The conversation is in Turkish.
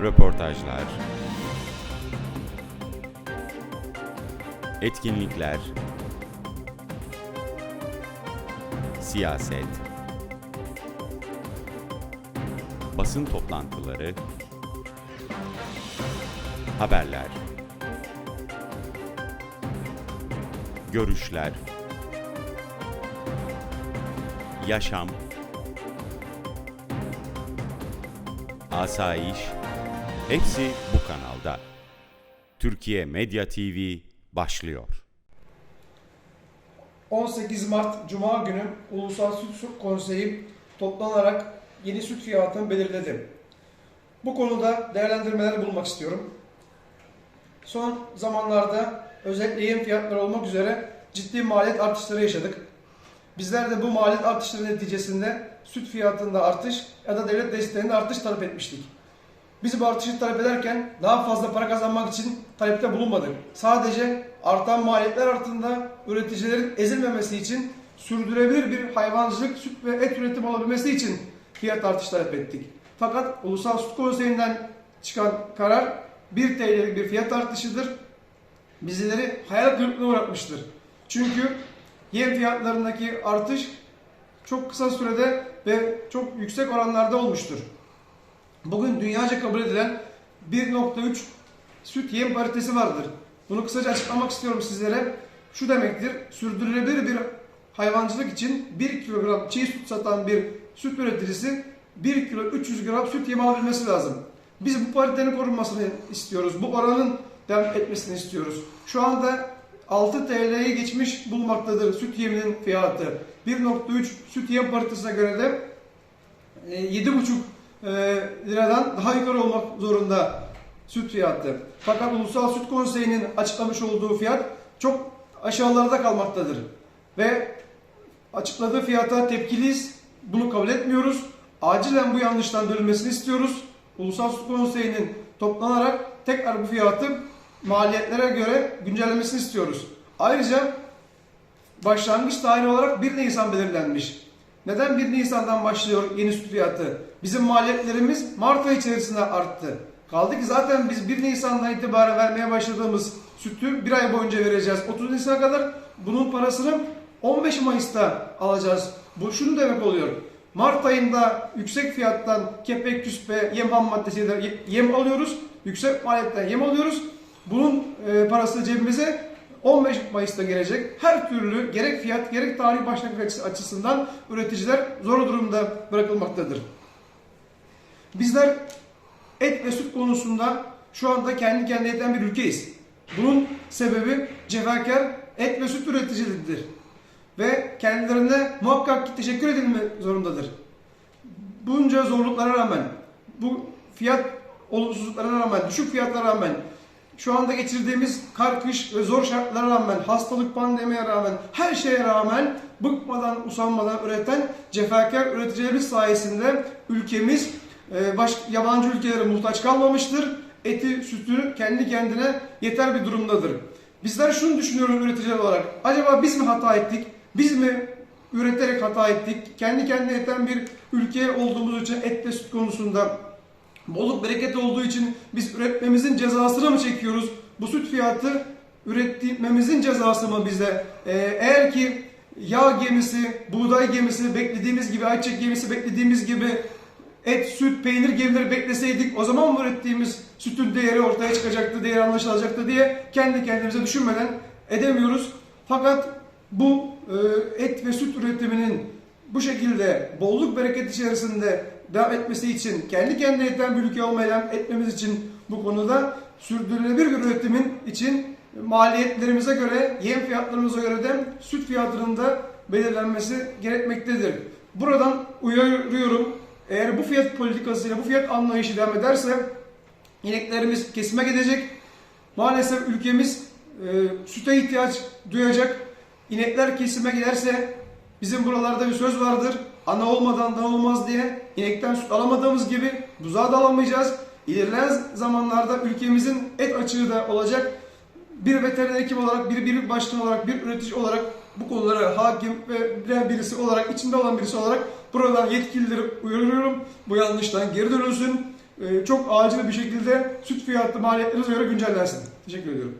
röportajlar, etkinlikler, siyaset, basın toplantıları, haberler, görüşler, yaşam, asayiş, hepsi bu kanalda. Türkiye Medya TV başlıyor. 18 Mart Cuma günü Ulusal Süt Konseyi toplanarak yeni süt fiyatını belirledi. Bu konuda değerlendirmeler bulmak istiyorum. Son zamanlarda özellikle yem fiyatları olmak üzere ciddi maliyet artışları yaşadık. Bizler de bu maliyet artışları neticesinde süt fiyatında artış ya da devlet desteğinde artış talep etmiştik. Biz bu artışı talep ederken daha fazla para kazanmak için talepte bulunmadık. Sadece artan maliyetler altında üreticilerin ezilmemesi için sürdürülebilir bir hayvancılık, süt ve et üretimi olabilmesi için fiyat artış talep ettik. Fakat Ulusal Süt Konseyi'nden çıkan karar 1 TL'lik bir fiyat artışıdır. Bizleri hayal kırıklığına uğratmıştır. Çünkü yem fiyatlarındaki artış çok kısa sürede ve çok yüksek oranlarda olmuştur. Bugün dünyaca kabul edilen 1.3 süt yem paritesi vardır. Bunu kısaca açıklamak istiyorum sizlere. Şu demektir, sürdürülebilir bir hayvancılık için 1 kilogram çiğ süt satan bir süt üreticisi 1 kilo 300 gram süt yemi alabilmesi lazım. Biz bu paritenin korunmasını istiyoruz. Bu oranın devam etmesini istiyoruz. Şu anda 6 TL'ye geçmiş bulmaktadır süt yeminin fiyatı. 1.3 süt yem paritesine göre de e, 7,5 e, liradan daha yukarı olmak zorunda süt fiyatı. Fakat Ulusal Süt Konseyi'nin açıklamış olduğu fiyat çok aşağılarda kalmaktadır. Ve açıkladığı fiyata tepkiliyiz. Bunu kabul etmiyoruz. Acilen bu yanlıştan dönülmesini istiyoruz. Ulusal Süt Konseyi'nin toplanarak tekrar bu fiyatı maliyetlere göre güncellemesini istiyoruz. Ayrıca başlangıç tarihi olarak 1 Nisan belirlenmiş. Neden 1 Nisan'dan başlıyor yeni süt fiyatı? Bizim maliyetlerimiz Mart ayı içerisinde arttı. Kaldı ki zaten biz 1 Nisan'dan itibaren vermeye başladığımız sütü bir ay boyunca vereceğiz. 30 Nisan'a kadar bunun parasını 15 Mayıs'ta alacağız. Bu şunu demek oluyor. Mart ayında yüksek fiyattan kepek, küspe, yem ham maddesi yem alıyoruz. Yüksek maliyetten yem alıyoruz. Bunun e, parası cebimize 15 Mayıs'ta gelecek. Her türlü gerek fiyat gerek tarih başlangıç açısından üreticiler zor durumda bırakılmaktadır. Bizler et ve süt konusunda şu anda kendi kendine yeten bir ülkeyiz. Bunun sebebi cefakar et ve süt üreticileridir. Ve kendilerine muhakkak ki teşekkür edilme zorundadır. Bunca zorluklara rağmen, bu fiyat olumsuzluklarına rağmen, düşük fiyatlara rağmen, şu anda geçirdiğimiz kar, kış ve zor şartlara rağmen, hastalık, pandemiye rağmen, her şeye rağmen bıkmadan, usanmadan üreten cefakar üreticilerimiz sayesinde ülkemiz e, baş, yabancı ülkelere muhtaç kalmamıştır. Eti, sütü kendi kendine yeter bir durumdadır. Bizler şunu düşünüyoruz üreticiler olarak. Acaba biz mi hata ettik? Biz mi üreterek hata ettik? Kendi kendine yeten bir ülke olduğumuz için et ve süt konusunda bolluk bereket olduğu için biz üretmemizin cezasını mı çekiyoruz? Bu süt fiyatı üretmemizin cezası mı bize? Ee, eğer ki yağ gemisi, buğday gemisi beklediğimiz gibi, ayçiçek gemisi beklediğimiz gibi et, süt, peynir gemileri bekleseydik o zaman mı ürettiğimiz sütün değeri ortaya çıkacaktı, değeri anlaşılacaktı diye kendi kendimize düşünmeden edemiyoruz. Fakat bu e, et ve süt üretiminin bu şekilde bolluk bereket içerisinde devam etmesi için, kendi kendine yeten bir ülke olmayan etmemiz için bu konuda sürdürülebilir bir üretimin için maliyetlerimize göre, yem fiyatlarımıza göre de süt fiyatının da belirlenmesi gerekmektedir. Buradan uyarıyorum. Eğer bu fiyat politikasıyla, bu fiyat anlayışı devam ederse ineklerimiz kesime gidecek. Maalesef ülkemiz e, süte ihtiyaç duyacak. İnekler kesime giderse bizim buralarda bir söz vardır. Ana olmadan da olmaz diye inekten süt alamadığımız gibi buzağı da alamayacağız. İlerleyen zamanlarda ülkemizin et açığı da olacak. Bir veteriner hekim olarak, bir birlik başkanı olarak, bir üretici olarak bu konulara hakim ve bilen birisi olarak, içinde olan birisi olarak buradan yetkilileri uyarıyorum. Bu yanlıştan geri dönülsün. e, çok acil bir şekilde süt fiyatı maliyetlerinize göre güncellensin. Teşekkür ediyorum.